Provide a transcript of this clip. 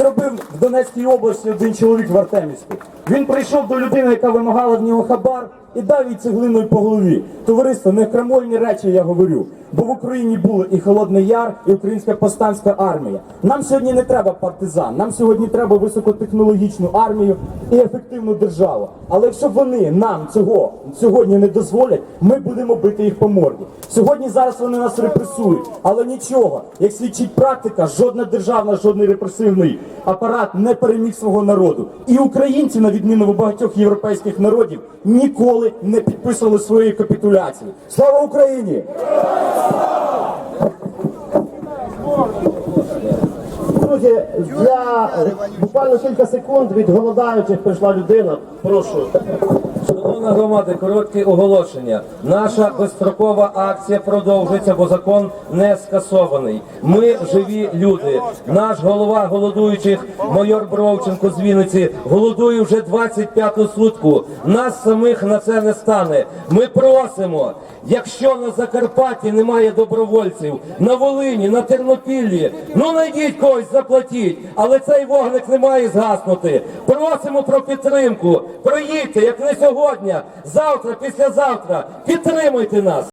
зробив в Донецькій області один чоловік в Артемівську. Він прийшов до людини, яка вимагала в нього хабар, і дав їй цеглиною по голові. Товариство, не крамольні речі я говорю. Бо в Україні були і Холодний Яр, і Українська повстанська армія. Нам сьогодні не треба партизан, нам сьогодні треба високотехнологічну армію і ефективну державу. Але якщо вони нам цього сьогодні не дозволять, ми будемо бити їх по морді. Сьогодні зараз вони нас репресують, але нічого, як свідчить практика, жодна державна, жодний репресивний апарат не переміг свого народу. І українці, на відміну від багатьох європейських народів, ніколи не підписували своєї капітуляції. Слава Україні! Друзі, для буквально кілька секунд від голодаючих прийшла людина. Прошу. Шановна громада, коротке оголошення. Наша безстрокова акція продовжується, бо закон не скасований. Ми живі люди. Наш голова голодуючих, майор Бровченко з Вінниці, голодує вже 25-ту сутку. Нас самих на це не стане. Ми просимо, якщо на Закарпатті немає добровольців, на Волині, на Тернопіллі, ну знайдіть когось, заплатіть, але цей вогник не має згаснути. Просимо про підтримку. Проїдьте, як не сьогодні, завтра, післязавтра. Підтримуйте нас.